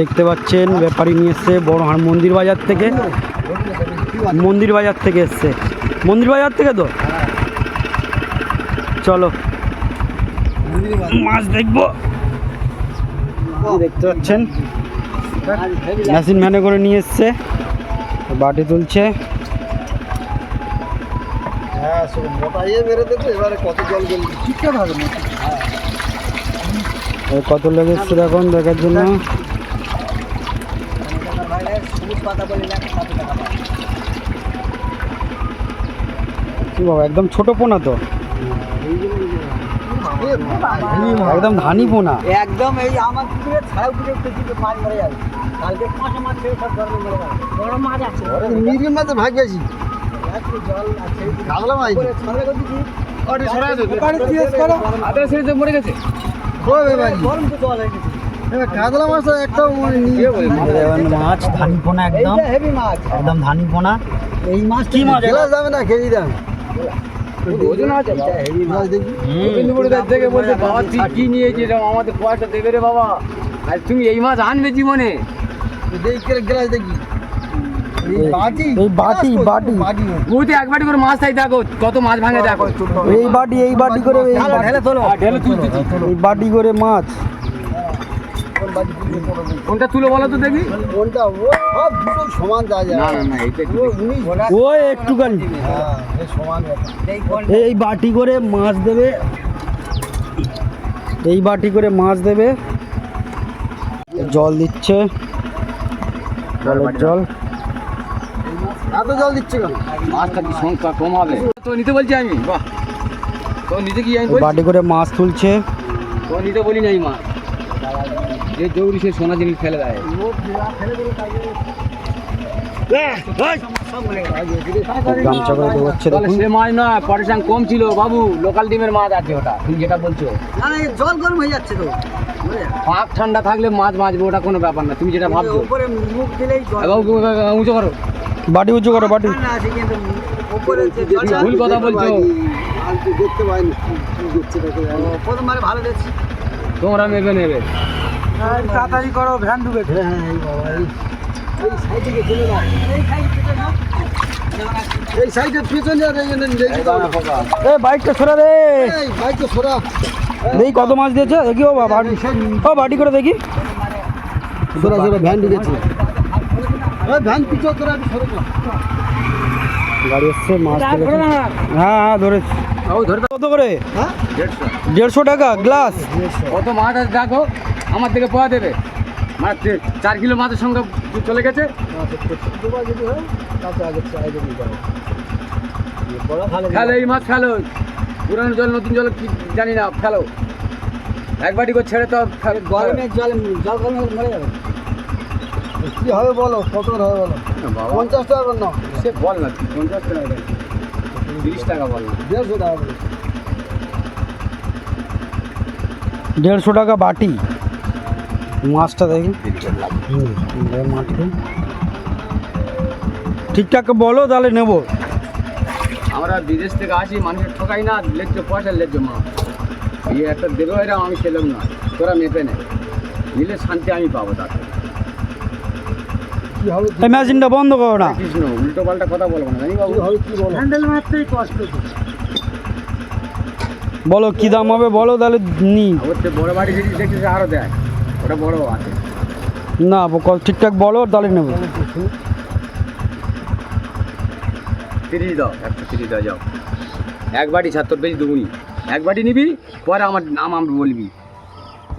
দেখতে পাচ্ছেন ব্যাপারী নিয়ে এসছে বড় মন্দির বাজার থেকে মন্দির বাজার থেকে এসছে। মন্দির বাজার থেকে তো? চলো মাছ দেখব। দেখতে পাচ্ছেন মেশিন ভ্যানে করে নিয়ে এসছে বাটি তুলছে। হ্যাঁ মোটা ইয়ে মেরে দেবে এবারে কত জল গেল? ঠিকঠাক হবে না কত লেগে এখন দেখার জন্য? বাবা একদম ছোট পোনা তো। একদম ধানি পোনা। একদম এই আমার পুকুরে ছায়া পুকুরে পেছিতে মাছ মরে যাবে। কালকে পাঁচটা মাছ ছেড়ে সব গরমে মরে যাবে বড় মাছ আছে। মিডিয়াম মাছের ভাগ বেশি জল আছে। মাছ। দিছি ওটা আদা ছেড়ে মরে গেছে। হবে ভাই? গরম তো জল হয়ে গেছে কাতলা মাছ নিয়ে মাছ। ধানি পোনা একদম। হেভি মাছ। একদম ধানি পোনা। এই মাছ কি মাছ? খেলা যাবে না দাম? আমাদের পয়সা দেবে রে বাবা। আর তুমি এই মাছ আনবে জীবনে? দেখি করে গ্লাস দেখি। এই বাটি? বাটি বাটি। বাটি করে মাছ তাই দেখো কত মাছ ভাঙে দেখো। এই বাটি এই বাটি করে এই বাটি- এই বাটি করে মাছ। কোনটা তুলো বলো তো দেখি। কোনটা? ও দুটো সমান যা যায়। না না না ও একটুখানি। হ্যাঁ এই সমান এই বাটি করে মাছ দেবে। এই বাটি করে মাছ দেবে। জল দিচ্ছে। জল এত জল দিচ্ছে কেন? মাছটা কি সংখ্যা কম হবে তো নিতে বলছি আমি। বাহ। তো নিতে কি আমি বাটি করে মাছ তুলছে। তো নিতে বলি নাই মা যে জৌরি সে সোনা জিনিস ফেলে দেয়। গামছা করে দৌড়াচ্ছে তাহলে দেখুন। সে মাছ পরেশান কম ছিল। বাবু লোকাল ডিমের মাছ আছে ওটা। তুমি যেটা বলছো। না না, জল গরম হয়ে যাচ্ছে তো? পাক ঠান্ডা থাকলে মাছ বাঁচবে ওটা কোনো ব্যাপার না। তুমি যেটা ভাবছ। উপরে মুখ দিলেই জল। উঁচু- উঁচু করো। বাটি উঁচু করো বাটি ভুল কথা বলছো। দেখতে পাইনি। কি দেখছে দেখে প্রথমবারে ভালো দেখছি তোমরা নেবে। নেবে তাড়াতাড়ি করো ভ্যান ঢুকে হ্যাঁ এই এই। সাইডের পিছনে বাইকটা সরা বাইকটা সরা। দেখি কত মাছ দিয়েছে? দেখি ও বাবা ও বাটি করে দেখি। সরা সরা ভ্যান ঢুকেছে ওই ভ্যান পিছু তোরা একটু সরে যা। গাড়ি এসছে মাছ হ্যাঁ হ্যাঁ ধরেছি। ও ধরে দাও। কত করে? হ্যাঁ? দেড়শো দেড়শো টাকা গ্লাস। কত মাছ আছে দেখো আমার থেকে পোয়া দেবে। মানে চার কিলো মাছের সঙ্গে চলে গেছে। হয় ফেলো এই মাছ ফেলো পুরানো জল নতুন জল কি জানি না ফেলো এক বাটি করে ছেড়ে তো ফেলে- গরমে জল জল গরমে মরে যাবে। কি হবে বলো? কত হবে বলো? বাবা, পঞ্চাশ টাকা করে নাও সে বল না পঞ্চাশ টাকা তিরিশ টাকা বল না। দেড়শো টাকা করে দেড়শো টাকা বাটি। মাছটা দেখি। মাটিতে ঠিকঠাক বলো তাহলে নেব। আমরা বিদেশ থেকে আসি মানুষের ঠকাই না লেজ্জ পয়সা লেজ্জ মা এই একটা দেবে এরা আমি খেলাম না। তোরা মেপে নে। নিলে শান্তি আমি পাবো তাতে কি হবে এই মেশিনটা বন্ধ করো না। উল্টো পাল্টা কথা বলব না হ্যান্ডেল মারতেই কষ্ট বলো কি দাম হবে বলো তাহলে নি। বড় বাড়ি যদি দেখছিস আরও দেয় ওটা বড় আছে না ঠিকঠাক বলো, তাহলে নেব। তিরিশ দাও একশো তিরিশ দাও যাও এক বাটি ছাড় তোর বেশি দুগুনি। এক বাটি নিবি পরে আমার নাম আমি বলবি।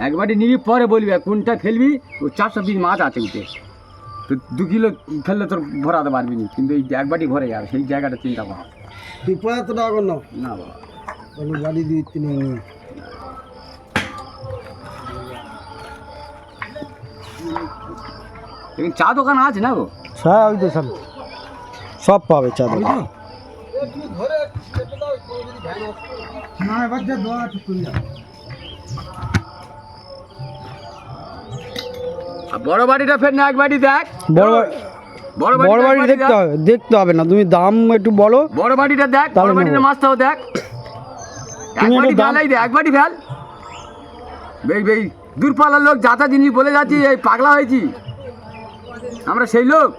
এক বাটি নিবি, পরে বলবি। আর কোনটা ফেলবি ও চারশো পিস মাছ আছে উঠে তো দু কিলো ফেললে তোর ভরাতে পারবি না কিন্তু এই এক বাটি ভরে যাবে সেই জায়গাটা চিন্তা কর। তুই পঁয়াত্তর টাকা করে নাও। না বাবা। আমি গাড়ি দিয়ে তিনি চা দোকান আছে না গো? হ্যাঁ ওই তো সব সব পাবে চা দোকান। না এবার যা দোয়া ঠিক করে বড় বাড়িটা ফের না এক বাড়ি দেখ। বড় বড় বড় বাড়ি দেখতে হবে দেখতে হবে না। তুমি দাম একটু বলো। বড় বাড়িটা দেখ বড় বাড়িটা। মাছটাও দেখ। এক একটু বাটি দে এক বাড়ি ফেল। বেই বেই দূরপাল্লার লোক যাতা জিনিস বলে যাচ্ছি এই পাগলা হয়েছি। আমরা সেই লোক।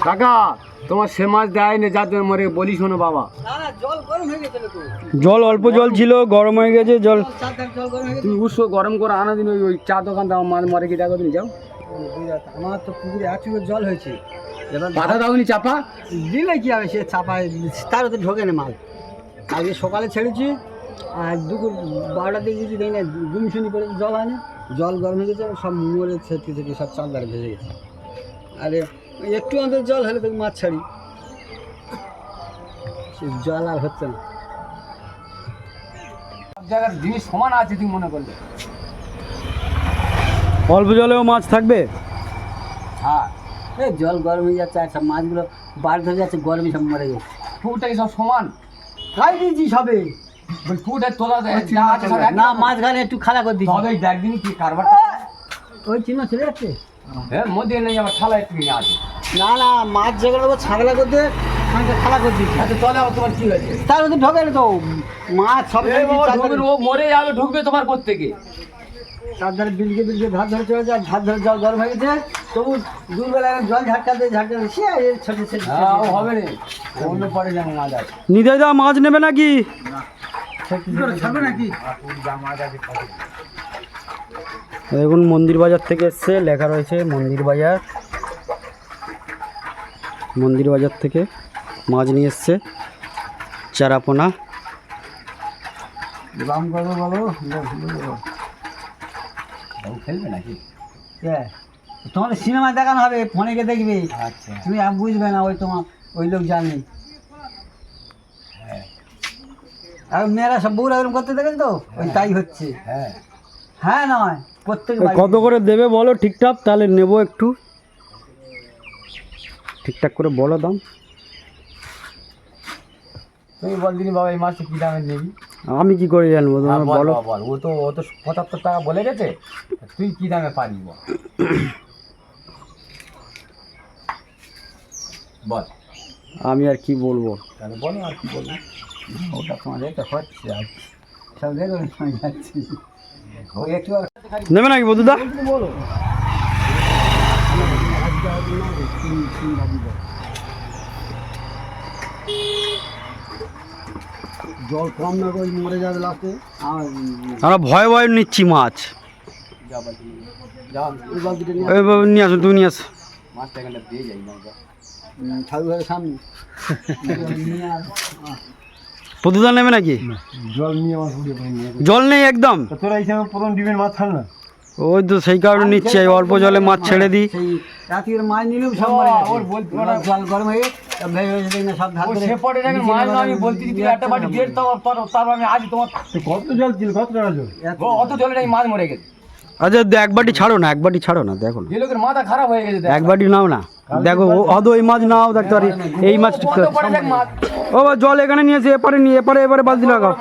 কাকা তোমার সে মাছ দেয় না যাতে মরে বলি শোনো বাবা। জল গরম গেছিল তো জল অল্প জল ছিল গরম হয়ে গেছে জল তুমি উৎস গরম করে আনা দিন ওই- ওই চা দোকান দাও মাছ মরে কি দেখো তুমি যাও। আমার তো পুকুরে এক চুকের জল হয়েছে। এবার পাতা দাওনি চাপা। দিলে কি হবে সে চাপায় তার তো ঢোকে না মাল। আজকে সকালে ছেড়েছি আর দুপুর বারোটা দিকে কিছু দেখি না গুমশুনি করে জল হয় না। জল গরম হয়ে গেছে সব মরে থেকে থেকে সব চালদারে ভেসে গেছে। আরে একটু অন্তর জল হলে তো মাছ ছাড়ি। জল আর হচ্ছে না। সব জায়গার জিনিস সমান আছে তুমি মনে করলে। অল্প জলেও মাছ থাকবে? হ্যাঁ। এই জল গরম হয়ে যাচ্ছে আর সব মাছগুলো বাড়ি হয়ে যাচ্ছে গরমে সব মরে গেছে। পুকুরটা কি সব সমান। খাই দিয়েছি সবে। পুকুরটা তোলা না মাছ ঘালে একটু খালা করে দিচ্ছি তবে দেখ দিন কি কারবার ওই চিহ্ন চলে যাচ্ছে। হ্যাঁ মধ্যে নেই আমার আছে না না মাছ যেগুলো ছাগলা করতে খানটা খালা করে দিচ্ছি। আচ্ছা তলে আবার তোমার কি হয়েছে? তার মধ্যে ঢোকে না তো মাছ সব ও মরে যাবে ঢুকবে তোমার তার ধারে বিলকে বিলকে ধার ধরে চলে যায় ধার ধরে জল গরম হয়ে গেছে তবু জল ঝাটকাতে ঝাটকাতে সে এই ছোট ছোট হ্যাঁ হবে না অন্য পরে যেন মাছ আছে নিতাই দা মাছ নেবে নাকি? ছাড়বে নাকি? দেখুন মন্দির বাজার থেকে এসছে লেখা রয়েছে মন্দির বাজার মন্দির বাজার থেকে মাছ নিয়ে এসছে চারাপোনা। দাম করব বলো খেলবে নাকি? তোমাদের সিনেমা দেখানো হবে ফোনে গিয়ে দেখবে। আচ্ছা। তুমি আর বুঝবে না ওই তোমার ওই লোক জানে। আর মেয়েরা সব বউরা এরকম করতে দেখেন তো ওই তাই হচ্ছে। হ্যাঁ। হ্যাঁ নয়। প্রত্যেক কত করে দেবে বলো ঠিকঠাক? তাহলে নেব একটু। ঠিকঠাক করে বলো দাম। তুমি বল দিনি বাবা এই মাসে কি দামে নিবি? আমি কি করে জানব? হ্যাঁ, তোমার বলো বল। ও তো ও তো পঁচাত্তর টাকা বলে গেছে। তুই কি দামে পারি বল? বল। আমি আর কি বলব? তাহলে বলো আর কি বলব। ওটা তোমার এটা হচ্ছে আর সব দেখো যাচ্ছি। নেবে নাকি বধুদা? বলো জল কম না করে মরে যাবে লাস্টে। আর আমরা ভয়ে ভয়ে নিচ্ছি মাছ। নিয়ে আসুন তুমি নিয়ে আসো। মাছটা এখানটা দিয়ে যাই সামনে। বধুদা নেবে নাকি? জল নিয়ে আমার পুড়িয়ে জল নেই একদম? তোরা প্রথম ডিমের মাছ ছাড় না? ওই তো সেই কারণে নিচ্ছি অল্প জলে মাছ ছেড়ে দিই। রাতের মাছ নিলেও সব মরে গেছে। ওর বলতে জল- জল গরম হয়ে সব ভেঙে ভেঙে না সব ধার সে পটে দেখেন মাছ না আমি বলছি তুই একটা বাটি দিয়ে দাও তার- আমি আজ তোমার কত জল ছিল কত জল? অত জলে নাকি মাছ মরে গেছে। আচ্ছা এক বাটি ছাড়ো না এক বাটি ছাড়ো না দেখো না। যে লোকের মাথা খারাপ হয়ে গেছে এক বাটি নাও না। দেখো ও হয়তো ওই মাছ নাও দেখতে পারি। এই মাছ পড়ে ও জল এখানে নিয়ে এসে এপারে নিয়ে এপারে এবারে বালতি লাগাও।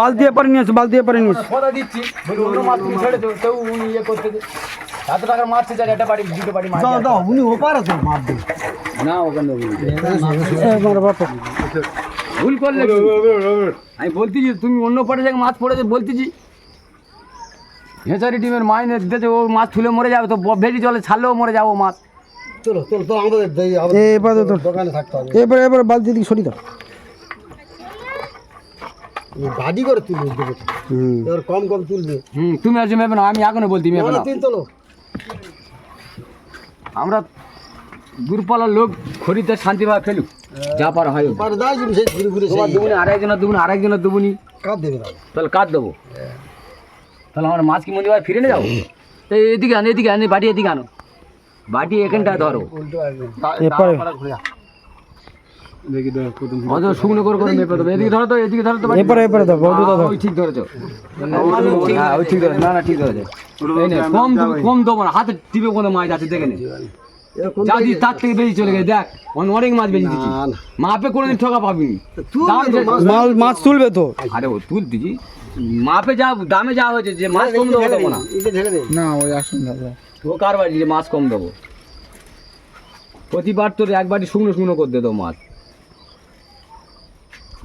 বালতি এপারে নিয়ে এসো বালতি এপারে নিয়ে এসো। কথা দিচ্ছি। বলি অন্য মাছ তুমি কেউ উনি ইয়ে। ভুল করলে আমি বলতেছি তুমি অন্য পটে যাকে মাছ পড়েছে বলতেছি। হেঁচারি ডিমের মাইনে দিতেছে ও মাছ তুলে মরে যাবে তো বেশি জলে ছাড়লেও মরে যাব মাছ। চলো চলো তো আমাদের এবারে তো দোকানে থাকতে হবে। এবারে এবারে বালতি দিকে সরি দাও। ভাজি করে তুলবে এবার কম কম তুলবে। হুম তুমি আজ মেবে না আমি মেবে না তিন তোলো। আমরা দূরপাল্লার লোক খরিতে শান্তিভাবে ফেলুক যা পার হয় হোক। পারে দাও তুমি সেই ঘুরে ঘুরে তোমার আড়াইজনের দুবুনি কাপ দেবে তাহলে কাট দেবো। তাহলে আমার মাছ কি মন্দির ফিরে নিয়ে যাব? এই এদিকে আনো এদিকে আনো বাটি এদিকে আনো। বাটি এখানটা ধরো। উল্টো আসবে এপারে দেখি দাও প্রথম অত শুকনো করে করে মেপে দেবো। এদিকে ধরো তো এদিকে ধরো তো বাটি। এপারে এপারে দাও বন্ধুদা ওই ঠিক ধরেছো। হ্যাঁ ওই ঠিক ধরেছো। না না ঠিক ধরেছো। কম কম দেবো না হাতে টিপে কোনো মাছ আছে দেখে নে। যা দিস তার থেকে বেশি চলে গেছে। দেখ অনেক মাছ বেশি দিচ্ছি। মাপে কোনোদিন ঠকা যে- মাছ। মাল মাছ তুলবে তো। আরে ও তুলতেছি। মাপে যা দামে যা হয়েছে যে মাছ কম দেবো না। এটা ঢেলে দে। না ওই আসুন দাদা। ও কার বাড়ি যে মাছ কম দেবো। প্রতিবার তোর এক বাটি শুকনো শুকনো করে দে তো মাছ।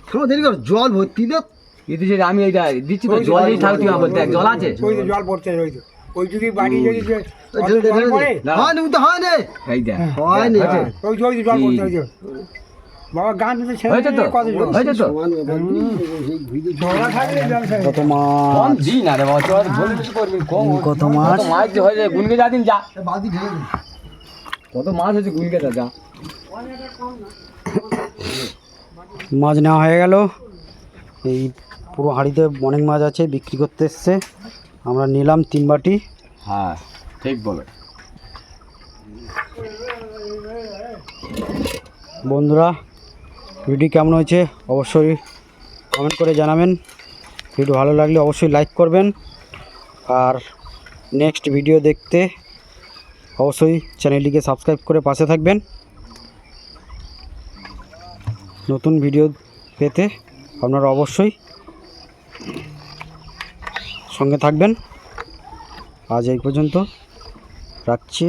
শোনো দেরি কর জল ভর্তি দে যে আমি এইটা দিচ্ছি তো জল দিয়ে থাকতে হবে দেখ জল আছে? জল পড়তে ওই তো ওই যদি বাড়ি যদি হয় তো হয় না। এই দেখ হয় না? ওই জল পড়তে কত না রে বাবা হয়ে যায় গুনকে যা দিন যা। মাছ হয়েছে গুনকে যা যা। মাছ নেওয়া হয়ে গেল। এই পুরো হাঁড়িতে অনেক মাছ আছে বিক্রি করতে এসছে। আমরা নিলাম তিন বাটি। হ্যাঁ ঠিক বলে। বন্ধুরা ভিডিও কেমন হয়েছে অবশ্যই কমেন্ট করে জানাবেন। ভিডিও ভালো লাগলে অবশ্যই লাইক করবেন। আর নেক্সট ভিডিও দেখতে অবশ্যই চ্যানেলটিকে সাবস্ক্রাইব করে পাশে থাকবেন। নতুন ভিডিও পেতে আপনারা অবশ্যই সঙ্গে থাকবেন। আজ এই পর্যন্ত রাখছি।